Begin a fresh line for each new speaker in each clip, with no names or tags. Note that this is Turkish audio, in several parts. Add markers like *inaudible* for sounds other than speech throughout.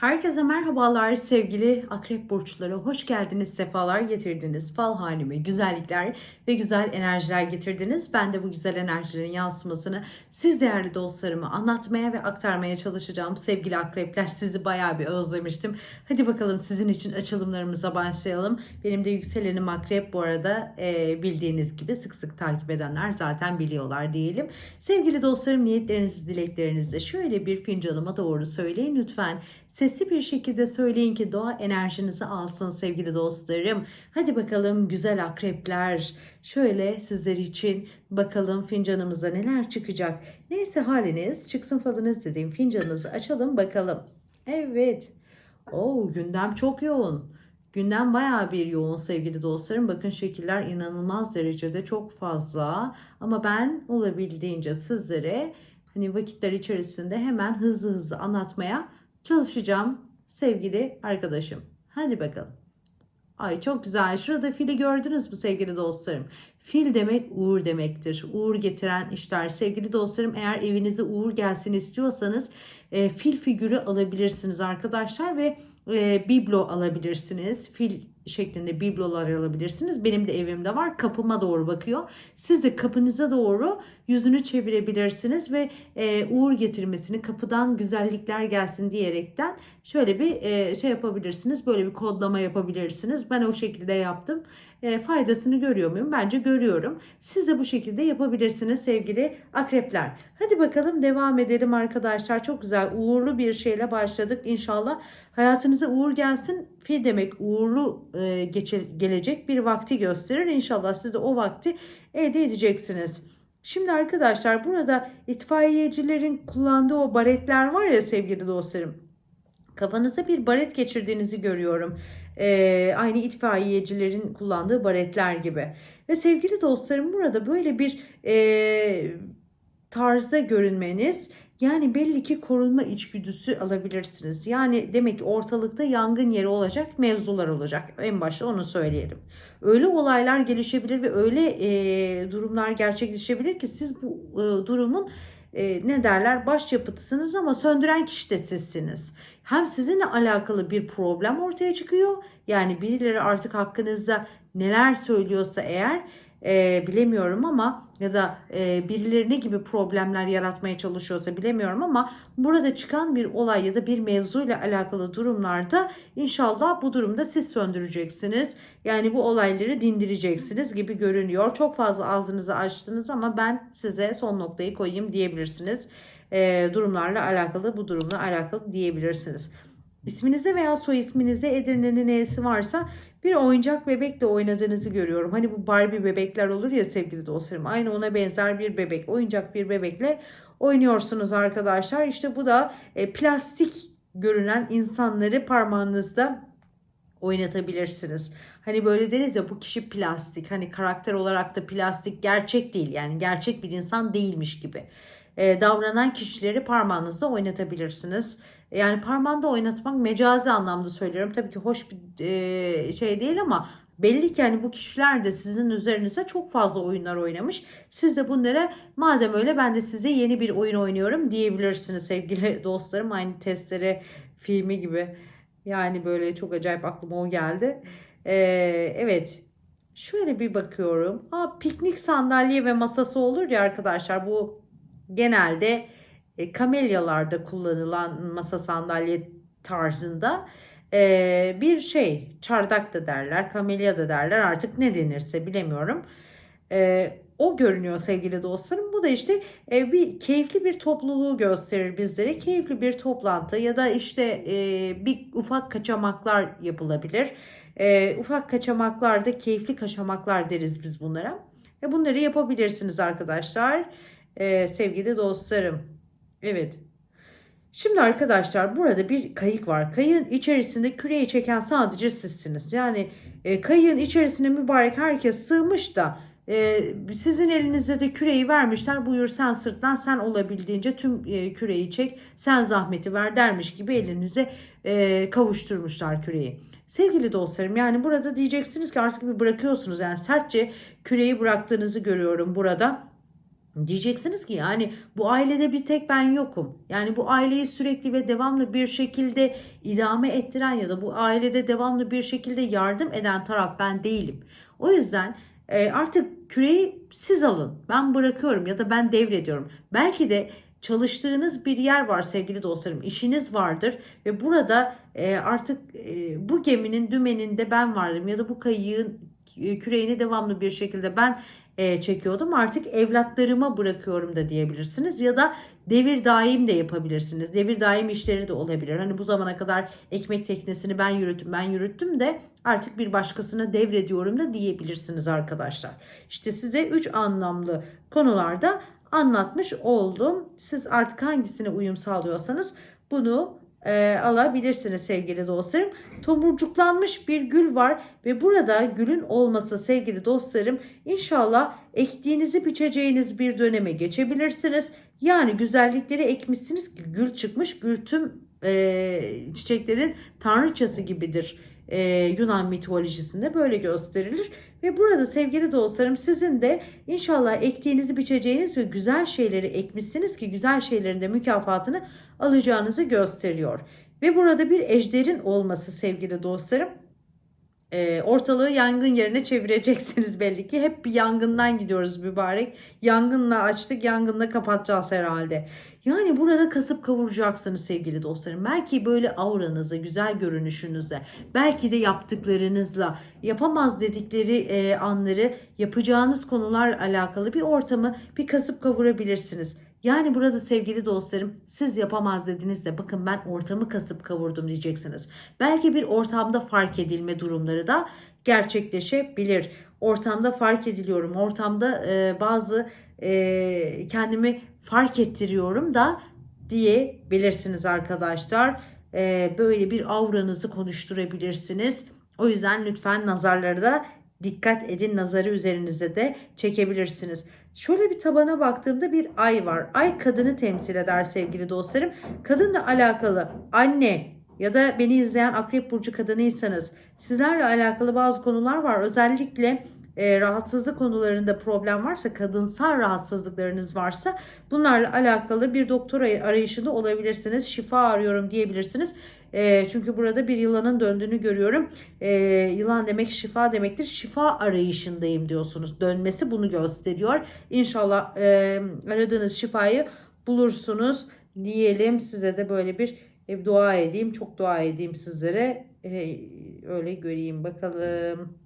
Herkese merhabalar sevgili akrep burçları. Hoş geldiniz, sefalar getirdiniz. Fal haneme güzellikler ve güzel enerjiler getirdiniz. Ben de bu güzel enerjilerin yansımasını siz değerli dostlarıma anlatmaya ve aktarmaya çalışacağım. Sevgili akrepler sizi bayağı bir özlemiştim. Hadi bakalım sizin için açılımlarımıza başlayalım. Benim de yükselenim akrep bu arada e, bildiğiniz gibi sık sık takip edenler zaten biliyorlar diyelim. Sevgili dostlarım niyetlerinizi, dileklerinizi şöyle bir fincanıma doğru söyleyin lütfen. Sesli bir şekilde söyleyin ki doğa enerjinizi alsın sevgili dostlarım. Hadi bakalım güzel akrepler. Şöyle sizler için bakalım fincanımızda neler çıkacak. Neyse haliniz çıksın falınız dediğim fincanınızı açalım bakalım. Evet. Oo gündem çok yoğun. Gündem bayağı bir yoğun sevgili dostlarım. Bakın şekiller inanılmaz derecede çok fazla. Ama ben olabildiğince sizlere hani vakitler içerisinde hemen hızlı hızlı anlatmaya çalışacağım sevgili arkadaşım. Hadi bakalım. Ay çok güzel. Şurada fili gördünüz mü sevgili dostlarım? Fil demek uğur demektir. Uğur getiren işler. Sevgili dostlarım eğer evinize uğur gelsin istiyorsanız e, fil figürü alabilirsiniz arkadaşlar ve e, biblo alabilirsiniz. Fil şeklinde biblolar alabilirsiniz. Benim de evimde var. Kapıma doğru bakıyor. Siz de kapınıza doğru yüzünü çevirebilirsiniz ve e, uğur getirmesini, kapıdan güzellikler gelsin diyerekten şöyle bir e, şey yapabilirsiniz. Böyle bir kodlama yapabilirsiniz. Ben o şekilde yaptım. E, faydasını görüyor muyum? Bence görüyorum. Siz de bu şekilde yapabilirsiniz sevgili akrepler. Hadi bakalım devam edelim arkadaşlar. Çok güzel uğurlu bir şeyle başladık. İnşallah hayatınıza uğur gelsin. Fil demek uğurlu e, geçe, gelecek bir vakti gösterir. İnşallah siz de o vakti elde edeceksiniz. Şimdi arkadaşlar burada itfaiyecilerin kullandığı o baretler var ya sevgili dostlarım. Kafanıza bir baret geçirdiğinizi görüyorum. Ee, aynı itfaiyecilerin kullandığı baretler gibi. Ve sevgili dostlarım burada böyle bir e, tarzda görünmeniz yani belli ki korunma içgüdüsü alabilirsiniz. Yani demek ki ortalıkta yangın yeri olacak mevzular olacak. En başta onu söyleyelim. Öyle olaylar gelişebilir ve öyle e, durumlar gerçekleşebilir ki siz bu e, durumun e, ne derler başyapıtısınız ama söndüren kişi de sizsiniz. Hem sizinle alakalı bir problem ortaya çıkıyor. Yani birileri artık hakkınızda neler söylüyorsa eğer e, bilemiyorum ama ya da e, birileri ne gibi problemler yaratmaya çalışıyorsa bilemiyorum ama burada çıkan bir olay ya da bir mevzuyla alakalı durumlarda inşallah bu durumda siz söndüreceksiniz. Yani bu olayları dindireceksiniz gibi görünüyor. Çok fazla ağzınızı açtınız ama ben size son noktayı koyayım diyebilirsiniz. E, durumlarla alakalı bu durumla alakalı diyebilirsiniz. İsminizde veya soy isminizde Edirne'nin E'si varsa bir oyuncak bebekle oynadığınızı görüyorum. Hani bu Barbie bebekler olur ya sevgili dostlarım. Aynı ona benzer bir bebek, oyuncak bir bebekle oynuyorsunuz arkadaşlar. İşte bu da e, plastik görünen insanları parmağınızda oynatabilirsiniz. Hani böyle deriz ya bu kişi plastik. Hani karakter olarak da plastik gerçek değil. Yani gerçek bir insan değilmiş gibi. E, davranan kişileri parmağınızda oynatabilirsiniz. Yani parmağında oynatmak mecazi anlamda söylüyorum. Tabii ki hoş bir e, şey değil ama belli ki yani bu kişiler de sizin üzerinize çok fazla oyunlar oynamış. Siz de bunlara madem öyle ben de size yeni bir oyun oynuyorum diyebilirsiniz sevgili *laughs* dostlarım. Aynı testere filmi gibi. Yani böyle çok acayip aklıma o geldi. Ee, evet. Şöyle bir bakıyorum. Aa, piknik sandalye ve masası olur ya arkadaşlar. Bu genelde e, kamelyalarda kullanılan masa sandalye tarzında e, bir şey çardak da derler kamelya da derler artık ne denirse bilemiyorum. E, o görünüyor sevgili dostlarım. Bu da işte e, bir keyifli bir topluluğu gösterir bizlere. Keyifli bir toplantı ya da işte e, bir ufak kaçamaklar yapılabilir. E, ufak kaçamaklar da keyifli kaçamaklar deriz biz bunlara. E, bunları yapabilirsiniz arkadaşlar. E, sevgili dostlarım. Evet. Şimdi arkadaşlar burada bir kayık var. Kayığın içerisinde küreği çeken sadece sizsiniz. Yani e, kayığın içerisine mübarek herkes sığmış da e, sizin elinizde de küreği vermişler. Buyur sen sırtlan sen olabildiğince tüm e, küreği çek sen zahmeti ver dermiş gibi elinize e, kavuşturmuşlar küreği. Sevgili dostlarım yani burada diyeceksiniz ki artık bir bırakıyorsunuz. Yani sertçe küreği bıraktığınızı görüyorum burada Diyeceksiniz ki yani bu ailede bir tek ben yokum. Yani bu aileyi sürekli ve devamlı bir şekilde idame ettiren ya da bu ailede devamlı bir şekilde yardım eden taraf ben değilim. O yüzden e, artık küreyi siz alın. Ben bırakıyorum ya da ben devrediyorum. Belki de çalıştığınız bir yer var sevgili dostlarım. işiniz vardır ve burada e, artık e, bu geminin dümeninde ben vardım ya da bu kayığın e, küreğini devamlı bir şekilde ben e, çekiyordum. Artık evlatlarıma bırakıyorum da diyebilirsiniz ya da devir daim de yapabilirsiniz. Devir daim işleri de olabilir. Hani bu zamana kadar ekmek teknesini ben yürüttüm, ben yürüttüm de artık bir başkasına devrediyorum da diyebilirsiniz arkadaşlar. İşte size üç anlamlı konularda anlatmış oldum. Siz artık hangisine uyum sağlıyorsanız bunu e, alabilirsiniz sevgili dostlarım. Tomurcuklanmış bir gül var ve burada gülün olması sevgili dostlarım inşallah ektiğinizi biçeceğiniz bir döneme geçebilirsiniz. Yani güzellikleri ekmişsiniz ki gül çıkmış. Gül tüm e, çiçeklerin tanrıçası gibidir. E, Yunan mitolojisinde böyle gösterilir. Ve burada sevgili dostlarım sizin de inşallah ektiğinizi biçeceğiniz ve güzel şeyleri ekmişsiniz ki güzel şeylerin de mükafatını alacağınızı gösteriyor. Ve burada bir ejderin olması sevgili dostlarım e, ortalığı yangın yerine çevireceksiniz *laughs* belli ki. Hep bir yangından gidiyoruz mübarek. Yangınla açtık, yangınla kapatacağız herhalde. Yani burada kasıp kavuracaksınız sevgili dostlarım. Belki böyle auranızı, güzel görünüşünüzle, belki de yaptıklarınızla, yapamaz dedikleri e, anları yapacağınız konular alakalı bir ortamı bir kasıp kavurabilirsiniz. Yani burada sevgili dostlarım siz yapamaz dediniz de bakın ben ortamı kasıp kavurdum diyeceksiniz. Belki bir ortamda fark edilme durumları da gerçekleşebilir. Ortamda fark ediliyorum. Ortamda e, bazı e, kendimi fark ettiriyorum da diyebilirsiniz arkadaşlar. E, böyle bir avranızı konuşturabilirsiniz. O yüzden lütfen nazarları da dikkat edin. Nazarı üzerinizde de çekebilirsiniz. Şöyle bir tabana baktığımda bir ay var. Ay kadını temsil eder sevgili dostlarım. Kadınla alakalı anne ya da beni izleyen akrep burcu kadınıysanız sizlerle alakalı bazı konular var. Özellikle e, rahatsızlık konularında problem varsa, kadınsal rahatsızlıklarınız varsa bunlarla alakalı bir doktor arayışında olabilirsiniz. Şifa arıyorum diyebilirsiniz. E, çünkü burada bir yılanın döndüğünü görüyorum. E, yılan demek şifa demektir. Şifa arayışındayım diyorsunuz. Dönmesi bunu gösteriyor. İnşallah e, aradığınız şifayı bulursunuz diyelim. Size de böyle bir e, dua edeyim. Çok dua edeyim sizlere. E, öyle göreyim bakalım.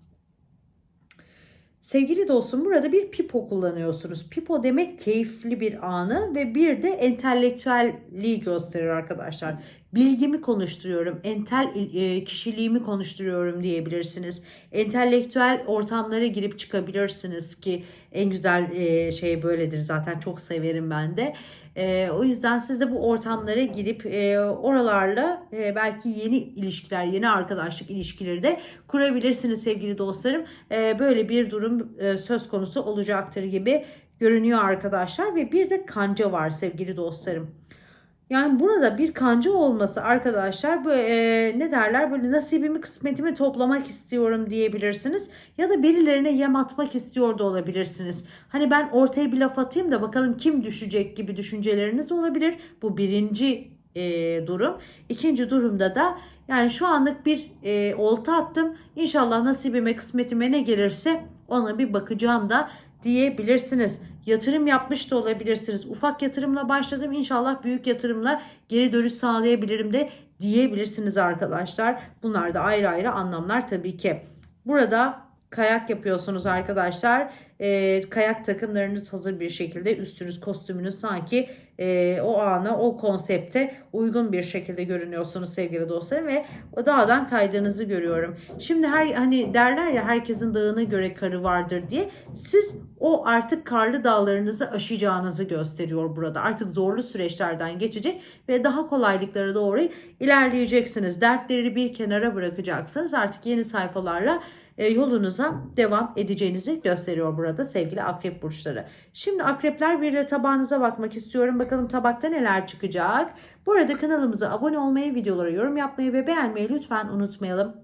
Sevgili dostum burada bir pipo kullanıyorsunuz. Pipo demek keyifli bir anı ve bir de entelektüelliği gösterir arkadaşlar. Bilgimi konuşturuyorum, entel e, kişiliğimi konuşturuyorum diyebilirsiniz. Entelektüel ortamlara girip çıkabilirsiniz ki en güzel e, şey böyledir zaten çok severim ben de. E, o yüzden siz de bu ortamlara girip e, oralarla e, belki yeni ilişkiler, yeni arkadaşlık ilişkileri de kurabilirsiniz sevgili dostlarım. E, böyle bir durum e, söz konusu olacaktır gibi görünüyor arkadaşlar ve bir de kanca var sevgili dostlarım. Yani burada bir kanca olması arkadaşlar böyle, e, ne derler böyle nasibimi kısmetimi toplamak istiyorum diyebilirsiniz. Ya da birilerine yem atmak istiyor da olabilirsiniz. Hani ben ortaya bir laf atayım da bakalım kim düşecek gibi düşünceleriniz olabilir. Bu birinci e, durum. İkinci durumda da yani şu anlık bir e, olta attım. İnşallah nasibime kısmetime ne gelirse ona bir bakacağım da diyebilirsiniz. Yatırım yapmış da olabilirsiniz. Ufak yatırımla başladım. İnşallah büyük yatırımla geri dönüş sağlayabilirim de diyebilirsiniz arkadaşlar. Bunlar da ayrı ayrı anlamlar tabii ki. Burada kayak yapıyorsunuz arkadaşlar. E, kayak takımlarınız hazır bir şekilde üstünüz kostümünüz sanki e, o ana o konsepte uygun bir şekilde görünüyorsunuz sevgili dostlarım ve o dağdan kaydığınızı görüyorum. Şimdi her hani derler ya herkesin dağına göre karı vardır diye siz o artık karlı dağlarınızı aşacağınızı gösteriyor burada. Artık zorlu süreçlerden geçecek ve daha kolaylıklara doğru ilerleyeceksiniz. Dertleri bir kenara bırakacaksınız. Artık yeni sayfalarla yolunuza devam edeceğinizi gösteriyor burada sevgili akrep burçları. Şimdi akrepler bir de tabağınıza bakmak istiyorum. Bakalım tabakta neler çıkacak. Bu arada kanalımıza abone olmayı, videolara yorum yapmayı ve beğenmeyi lütfen unutmayalım.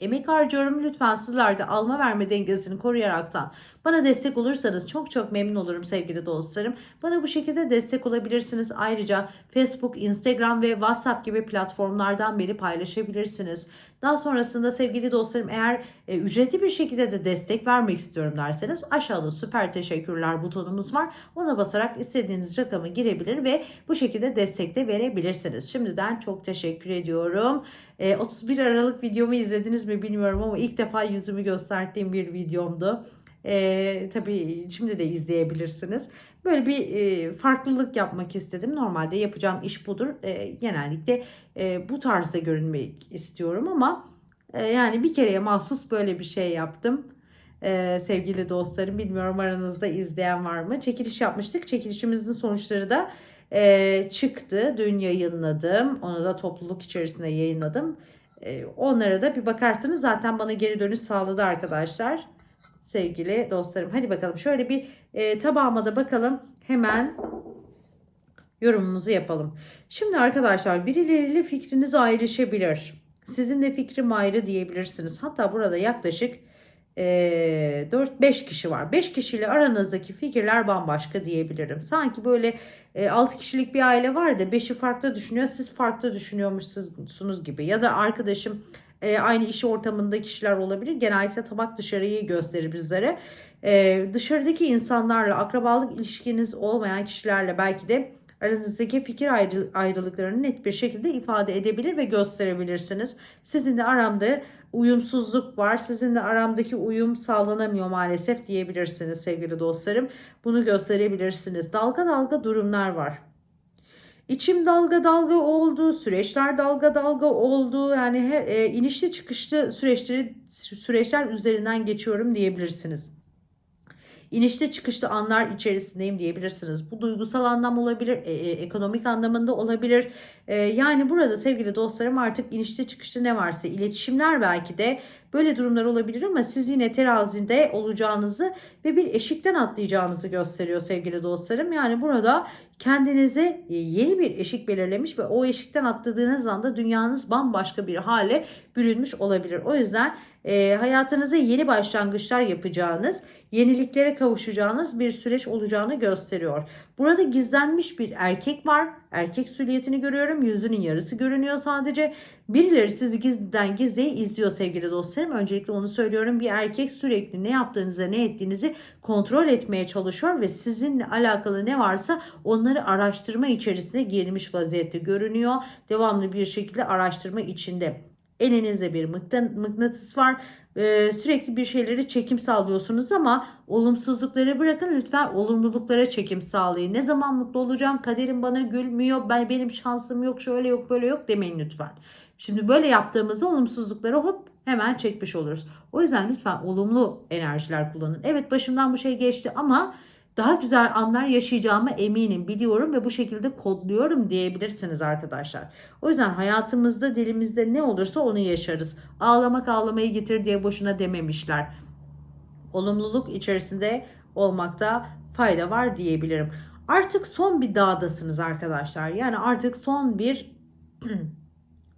emek harcıyorum. Lütfen sizler de alma verme dengesini koruyaraktan bana destek olursanız çok çok memnun olurum sevgili dostlarım. Bana bu şekilde destek olabilirsiniz. Ayrıca Facebook, Instagram ve WhatsApp gibi platformlardan beni paylaşabilirsiniz. Daha sonrasında sevgili dostlarım eğer e, ücretli bir şekilde de destek vermek istiyorum derseniz aşağıda süper teşekkürler butonumuz var. Ona basarak istediğiniz rakamı girebilir ve bu şekilde destek de verebilirsiniz. Şimdiden çok teşekkür ediyorum. E, 31 Aralık videomu izlediniz mi bilmiyorum ama ilk defa yüzümü gösterdiğim bir videomdu. E, tabii şimdi de izleyebilirsiniz. Böyle bir e, farklılık yapmak istedim. Normalde yapacağım iş budur. E, genellikle e, bu tarzda görünmek istiyorum ama e, yani bir kereye mahsus böyle bir şey yaptım. E, sevgili dostlarım bilmiyorum aranızda izleyen var mı? Çekiliş yapmıştık. Çekilişimizin sonuçları da e, çıktı. Dün yayınladım. Onu da topluluk içerisinde yayınladım. E, onlara da bir bakarsınız. Zaten bana geri dönüş sağladı arkadaşlar sevgili dostlarım. Hadi bakalım şöyle bir e, tabağıma da bakalım. Hemen yorumumuzu yapalım. Şimdi arkadaşlar birileriyle fikriniz ayrışabilir. Sizin de fikrim ayrı diyebilirsiniz. Hatta burada yaklaşık e, 4-5 kişi var. 5 kişiyle aranızdaki fikirler bambaşka diyebilirim. Sanki böyle e, 6 kişilik bir aile var da 5'i farklı düşünüyor. Siz farklı düşünüyormuşsunuz gibi. Ya da arkadaşım e, aynı iş ortamında kişiler olabilir. Genellikle tabak dışarıyı gösterir bizlere. E, dışarıdaki insanlarla akrabalık ilişkiniz olmayan kişilerle belki de aranızdaki fikir ayrı, ayrılıklarını net bir şekilde ifade edebilir ve gösterebilirsiniz. Sizin de aramda uyumsuzluk var. Sizin de aramdaki uyum sağlanamıyor maalesef diyebilirsiniz sevgili dostlarım. Bunu gösterebilirsiniz. Dalga dalga durumlar var. İçim dalga dalga oldu, süreçler dalga dalga oldu. Yani her, e, inişli çıkışlı süreçleri süreçler üzerinden geçiyorum diyebilirsiniz. İnişli çıkışlı anlar içerisindeyim diyebilirsiniz. Bu duygusal anlam olabilir, e, e, ekonomik anlamında olabilir. E, yani burada sevgili dostlarım artık inişli çıkışlı ne varsa iletişimler belki de böyle durumlar olabilir ama siz yine terazide olacağınızı ve bir eşikten atlayacağınızı gösteriyor sevgili dostlarım. Yani burada kendinize e, yeni bir eşik belirlemiş ve o eşikten atladığınız anda dünyanız bambaşka bir hale bürünmüş olabilir. O yüzden e, hayatınıza yeni başlangıçlar yapacağınız, yeniliklere kavuşacağınız bir süreç olacağını gösteriyor. Burada gizlenmiş bir erkek var. Erkek süliyetini görüyorum. Yüzünün yarısı görünüyor sadece. Birileri sizi gizliden gizliye izliyor sevgili dostlarım. Öncelikle onu söylüyorum. Bir erkek sürekli ne yaptığınızı, ne ettiğinizi kontrol etmeye çalışıyor ve sizinle alakalı ne varsa onları araştırma içerisine girmiş vaziyette görünüyor. Devamlı bir şekilde araştırma içinde. Elinizde bir mıknatıs var. Ee, sürekli bir şeyleri çekim sağlıyorsunuz ama olumsuzlukları bırakın lütfen olumluluklara çekim sağlayın. Ne zaman mutlu olacağım? Kaderim bana gülmüyor. Ben benim şansım yok, şöyle yok, böyle yok demeyin lütfen. Şimdi böyle yaptığımızda olumsuzlukları hop hemen çekmiş oluruz. O yüzden lütfen olumlu enerjiler kullanın. Evet başımdan bu şey geçti ama daha güzel anlar yaşayacağıma eminim, biliyorum ve bu şekilde kodluyorum diyebilirsiniz arkadaşlar. O yüzden hayatımızda dilimizde ne olursa onu yaşarız. Ağlamak ağlamayı getir diye boşuna dememişler. Olumluluk içerisinde olmakta fayda var diyebilirim. Artık son bir dağdasınız arkadaşlar. Yani artık son bir *clears throat*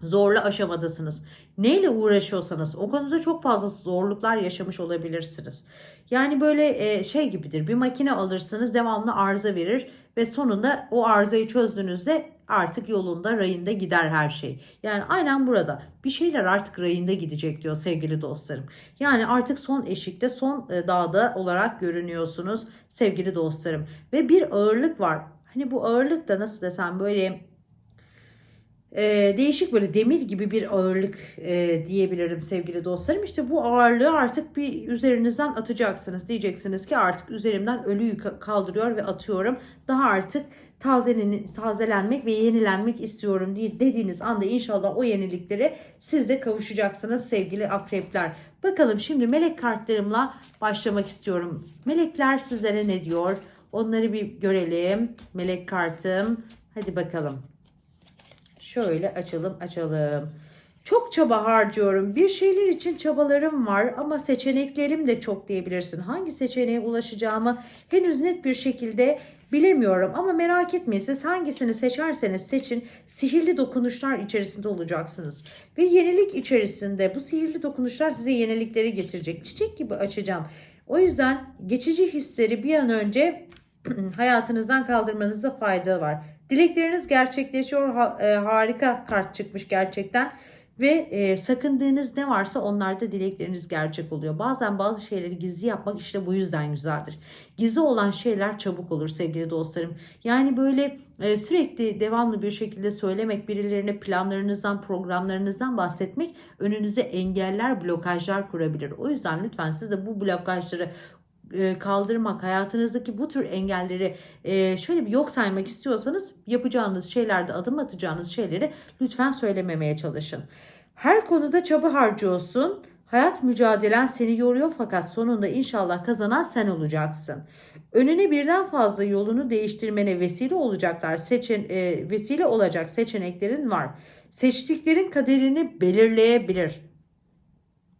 zorlu aşamadasınız. Neyle uğraşıyorsanız o konuda çok fazla zorluklar yaşamış olabilirsiniz. Yani böyle e, şey gibidir bir makine alırsınız devamlı arıza verir ve sonunda o arızayı çözdüğünüzde artık yolunda rayında gider her şey. Yani aynen burada bir şeyler artık rayında gidecek diyor sevgili dostlarım. Yani artık son eşikte son e, dağda olarak görünüyorsunuz sevgili dostlarım. Ve bir ağırlık var. Hani bu ağırlık da nasıl desem böyle e, değişik böyle demir gibi bir ağırlık e, diyebilirim sevgili dostlarım. İşte bu ağırlığı artık bir üzerinizden atacaksınız. Diyeceksiniz ki artık üzerimden ölüyü kaldırıyor ve atıyorum. Daha artık tazelen, tazelenmek ve yenilenmek istiyorum diye dediğiniz anda inşallah o yeniliklere siz de kavuşacaksınız sevgili akrepler. Bakalım şimdi melek kartlarımla başlamak istiyorum. Melekler sizlere ne diyor? Onları bir görelim. Melek kartım. Hadi bakalım. Şöyle açalım açalım. Çok çaba harcıyorum. Bir şeyler için çabalarım var ama seçeneklerim de çok diyebilirsin. Hangi seçeneğe ulaşacağımı henüz net bir şekilde Bilemiyorum ama merak etmeyin siz hangisini seçerseniz seçin sihirli dokunuşlar içerisinde olacaksınız. Ve yenilik içerisinde bu sihirli dokunuşlar size yenilikleri getirecek. Çiçek gibi açacağım. O yüzden geçici hisleri bir an önce *clears throat* hayatınızdan kaldırmanızda fayda var. Dilekleriniz gerçekleşiyor. E, harika kart çıkmış gerçekten. Ve e, sakındığınız ne varsa onlarda dilekleriniz gerçek oluyor. Bazen bazı şeyleri gizli yapmak işte bu yüzden güzeldir. Gizli olan şeyler çabuk olur sevgili dostlarım. Yani böyle e, sürekli devamlı bir şekilde söylemek, birilerine planlarınızdan, programlarınızdan bahsetmek önünüze engeller, blokajlar kurabilir. O yüzden lütfen siz de bu blokajları kaldırmak, hayatınızdaki bu tür engelleri e, şöyle bir yok saymak istiyorsanız yapacağınız şeylerde adım atacağınız şeyleri lütfen söylememeye çalışın. Her konuda çaba harcıyorsun. Hayat mücadelen seni yoruyor fakat sonunda inşallah kazanan sen olacaksın. Önüne birden fazla yolunu değiştirmene vesile olacaklar. Seçen e, vesile olacak seçeneklerin var. Seçtiklerin kaderini belirleyebilir.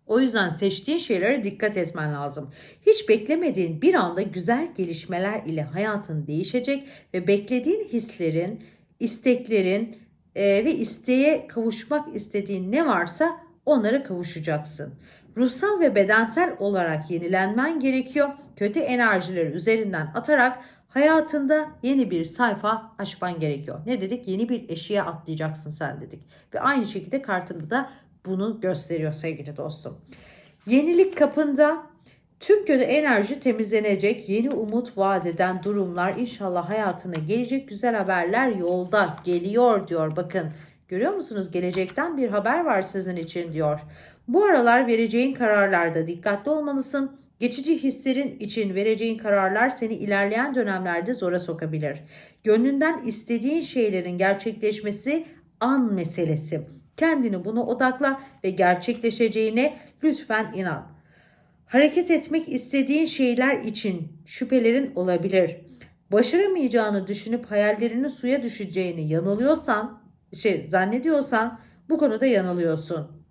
O yüzden seçtiğin şeylere dikkat etmen lazım. Hiç beklemediğin bir anda güzel gelişmeler ile hayatın değişecek ve beklediğin hislerin, isteklerin e, ve isteğe kavuşmak istediğin ne varsa onlara kavuşacaksın. Ruhsal ve bedensel olarak yenilenmen gerekiyor. Kötü enerjileri üzerinden atarak hayatında yeni bir sayfa açman gerekiyor. Ne dedik? Yeni bir eşiğe atlayacaksın sen dedik. Ve aynı şekilde kartında da bunu gösteriyor sevgili dostum. Yenilik kapında tüm kötü enerji temizlenecek. Yeni umut vaat eden durumlar inşallah hayatına gelecek. Güzel haberler yolda geliyor diyor. Bakın görüyor musunuz? Gelecekten bir haber var sizin için diyor. Bu aralar vereceğin kararlarda dikkatli olmalısın. Geçici hislerin için vereceğin kararlar seni ilerleyen dönemlerde zora sokabilir. Gönlünden istediğin şeylerin gerçekleşmesi an meselesi. Kendini buna odakla ve gerçekleşeceğine lütfen inan. Hareket etmek istediğin şeyler için şüphelerin olabilir. Başaramayacağını düşünüp hayallerinin suya düşeceğini yanılıyorsan, şey zannediyorsan bu konuda yanılıyorsun.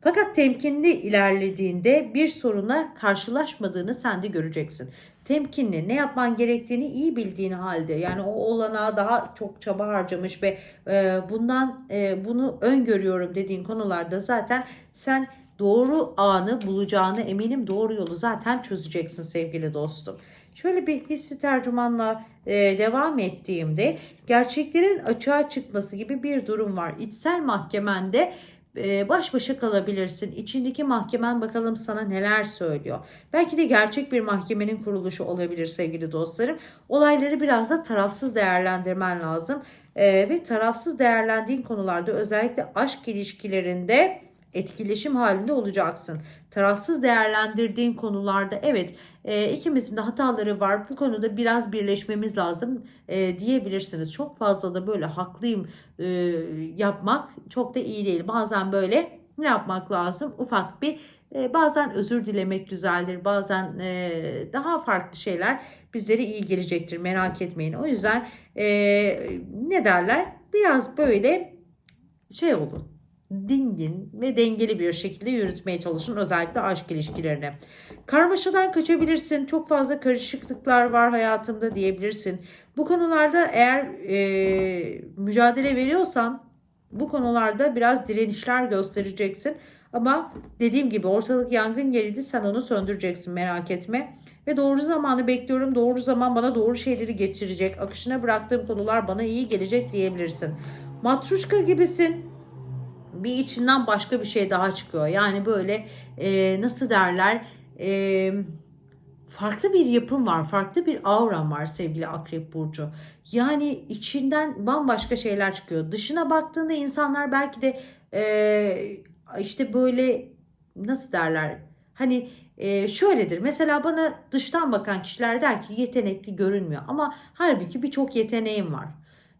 Fakat temkinli ilerlediğinde bir soruna karşılaşmadığını sen de göreceksin. Temkinli ne yapman gerektiğini iyi bildiğin halde yani o olanağa daha çok çaba harcamış ve e, bundan e, bunu öngörüyorum dediğin konularda zaten sen doğru anı bulacağını eminim doğru yolu zaten çözeceksin sevgili dostum. Şöyle bir hissi tercümanla e, devam ettiğimde gerçeklerin açığa çıkması gibi bir durum var. İçsel mahkemende baş başa kalabilirsin. İçindeki mahkemen bakalım sana neler söylüyor. Belki de gerçek bir mahkemenin kuruluşu olabilir sevgili dostlarım. Olayları biraz da tarafsız değerlendirmen lazım. E, ve tarafsız değerlendiğin konularda özellikle aşk ilişkilerinde etkileşim halinde olacaksın. Tarafsız değerlendirdiğin konularda evet e, ikimizin de hataları var. Bu konuda biraz birleşmemiz lazım e, diyebilirsiniz. Çok fazla da böyle haklıyım e, yapmak çok da iyi değil. Bazen böyle ne yapmak lazım? Ufak bir e, bazen özür dilemek güzeldir. Bazen e, daha farklı şeyler bizlere iyi gelecektir. Merak etmeyin. O yüzden e, ne derler? Biraz böyle şey olun dingin ve dengeli bir şekilde yürütmeye çalışın özellikle aşk ilişkilerini. Karmaşadan kaçabilirsin. Çok fazla karışıklıklar var hayatımda diyebilirsin. Bu konularda eğer e, mücadele veriyorsan bu konularda biraz direnişler göstereceksin. Ama dediğim gibi ortalık yangın yeriydi sen onu söndüreceksin merak etme. Ve doğru zamanı bekliyorum. Doğru zaman bana doğru şeyleri getirecek. Akışına bıraktığım konular bana iyi gelecek diyebilirsin. Matruşka gibisin bir içinden başka bir şey daha çıkıyor. Yani böyle e, nasıl derler e, farklı bir yapım var, farklı bir auran var sevgili Akrep Burcu. Yani içinden bambaşka şeyler çıkıyor. Dışına baktığında insanlar belki de e, işte böyle nasıl derler hani e, şöyledir. Mesela bana dıştan bakan kişiler der ki yetenekli görünmüyor ama halbuki birçok yeteneğim var.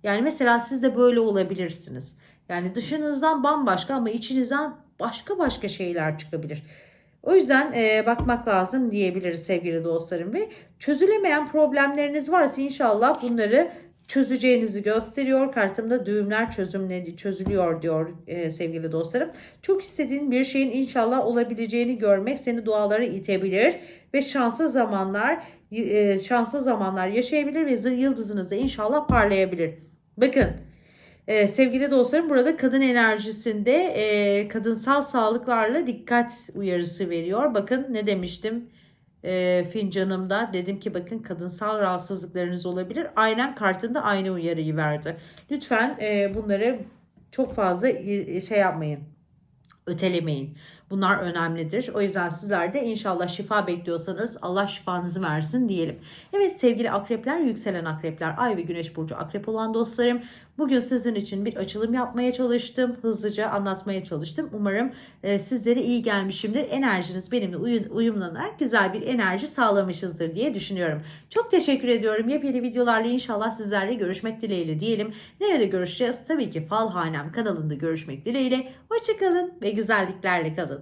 Yani mesela siz de böyle olabilirsiniz. Yani dışınızdan bambaşka ama içinizden başka başka şeyler çıkabilir. O yüzden e, bakmak lazım diyebiliriz sevgili dostlarım ve çözülemeyen problemleriniz varsa inşallah bunları çözeceğinizi gösteriyor. Kartımda düğümler çözümledi, çözülüyor diyor e, sevgili dostlarım. Çok istediğin bir şeyin inşallah olabileceğini görmek seni dualara itebilir ve şanslı zamanlar e, şanslı zamanlar yaşayabilir ve zı- yıldızınız da inşallah parlayabilir. Bakın e, sevgili dostlarım burada kadın enerjisinde e, kadınsal sağlıklarla dikkat uyarısı veriyor. Bakın ne demiştim e, fincanımda dedim ki bakın kadınsal rahatsızlıklarınız olabilir. Aynen kartında aynı uyarıyı verdi. Lütfen e, bunları çok fazla şey yapmayın ötelemeyin. Bunlar önemlidir. O yüzden sizler de inşallah şifa bekliyorsanız Allah şifanızı versin diyelim. Evet sevgili akrepler, yükselen akrepler, ay ve güneş burcu akrep olan dostlarım. Bugün sizin için bir açılım yapmaya çalıştım. Hızlıca anlatmaya çalıştım. Umarım e, sizlere iyi gelmişimdir. Enerjiniz benimle uyum, uyumlanarak güzel bir enerji sağlamışızdır diye düşünüyorum. Çok teşekkür ediyorum. Yepyeni videolarla inşallah sizlerle görüşmek dileğiyle diyelim. Nerede görüşeceğiz? Tabii ki Falhanem kanalında görüşmek dileğiyle. Hoşçakalın ve güzelliklerle kalın.